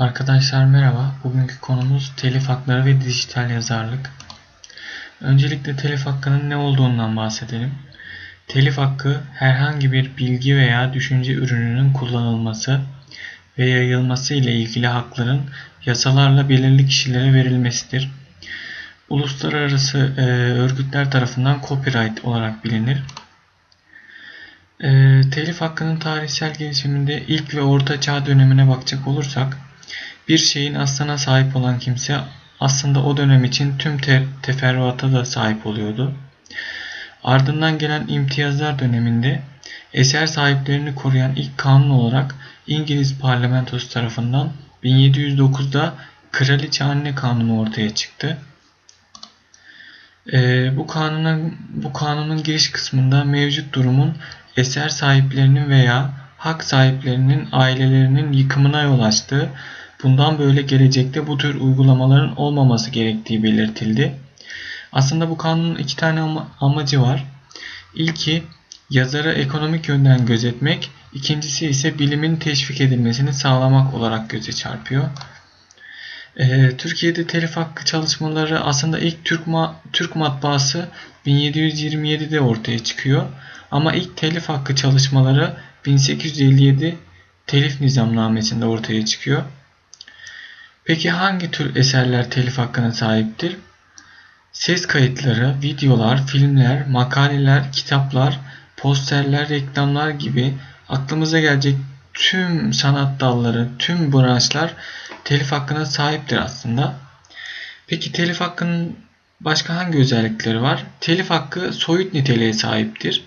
Arkadaşlar merhaba. Bugünkü konumuz telif hakları ve dijital yazarlık. Öncelikle telif hakkının ne olduğundan bahsedelim. Telif hakkı herhangi bir bilgi veya düşünce ürününün kullanılması ve yayılması ile ilgili hakların yasalarla belirli kişilere verilmesidir. Uluslararası e, örgütler tarafından copyright olarak bilinir. E, telif hakkının tarihsel gelişiminde ilk ve orta çağ dönemine bakacak olursak bir şeyin aslına sahip olan kimse aslında o dönem için tüm te teferruata da sahip oluyordu. Ardından gelen imtiyazlar döneminde eser sahiplerini koruyan ilk kanun olarak İngiliz parlamentosu tarafından 1709'da Kraliçe Anne Kanunu ortaya çıktı. Ee, bu kanunun bu kanunun giriş kısmında mevcut durumun eser sahiplerinin veya hak sahiplerinin ailelerinin yıkımına yol açtığı Bundan böyle gelecekte bu tür uygulamaların olmaması gerektiği belirtildi. Aslında bu kanunun iki tane ama amacı var. İlki yazarı ekonomik yönden gözetmek, ikincisi ise bilimin teşvik edilmesini sağlamak olarak göze çarpıyor. Ee, Türkiye'de telif hakkı çalışmaları aslında ilk Türk, ma Türk matbaası 1727'de ortaya çıkıyor. Ama ilk telif hakkı çalışmaları 1857 telif nizamnamesinde ortaya çıkıyor. Peki hangi tür eserler telif hakkına sahiptir? Ses kayıtları, videolar, filmler, makaleler, kitaplar, posterler, reklamlar gibi aklımıza gelecek tüm sanat dalları, tüm branşlar telif hakkına sahiptir aslında. Peki telif hakkının başka hangi özellikleri var? Telif hakkı soyut niteliğe sahiptir.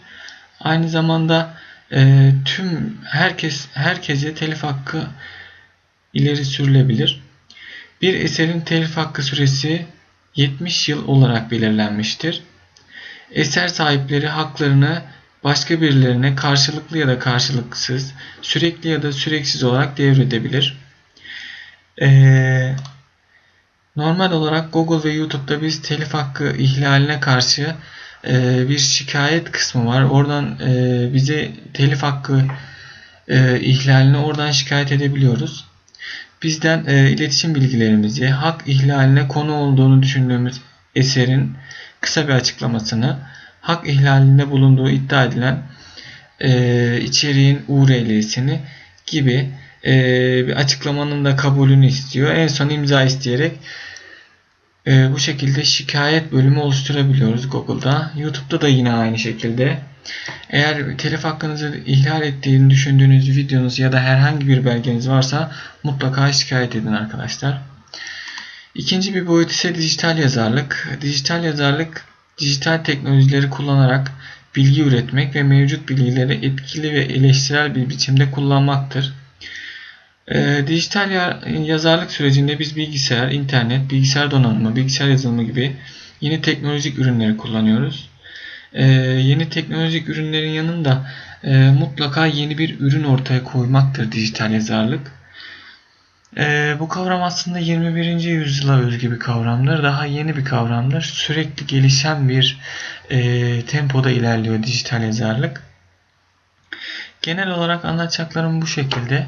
Aynı zamanda e, tüm herkes herkese telif hakkı ileri sürülebilir. Bir eserin telif hakkı süresi 70 yıl olarak belirlenmiştir. Eser sahipleri haklarını başka birilerine karşılıklı ya da karşılıksız, sürekli ya da süreksiz olarak devredebilir. Ee, normal olarak Google ve YouTube'da biz telif hakkı ihlaline karşı e, bir şikayet kısmı var. Oradan e, bize telif hakkı e, ihlalini oradan şikayet edebiliyoruz bizden e, iletişim bilgilerimizi, hak ihlaline konu olduğunu düşündüğümüz eserin kısa bir açıklamasını, hak ihlalinde bulunduğu iddia edilen e, içeriğin URL'sini gibi e, bir açıklamanın da kabulünü istiyor. En son imza isteyerek e, bu şekilde şikayet bölümü oluşturabiliyoruz Google'da. YouTube'da da yine aynı şekilde. Eğer telif hakkınızı ihlal ettiğini düşündüğünüz videonuz ya da herhangi bir belgeniz varsa mutlaka şikayet edin arkadaşlar. İkinci bir boyut ise dijital yazarlık. Dijital yazarlık dijital teknolojileri kullanarak bilgi üretmek ve mevcut bilgileri etkili ve eleştirel bir biçimde kullanmaktır. E, dijital yazarlık sürecinde biz bilgisayar, internet, bilgisayar donanımı, bilgisayar yazılımı gibi yeni teknolojik ürünleri kullanıyoruz e, yeni teknolojik ürünlerin yanında e, mutlaka yeni bir ürün ortaya koymaktır dijital yazarlık. E, bu kavram aslında 21. yüzyıla özgü bir kavramdır. Daha yeni bir kavramdır. Sürekli gelişen bir e, tempoda ilerliyor dijital yazarlık. Genel olarak anlatacaklarım bu şekilde.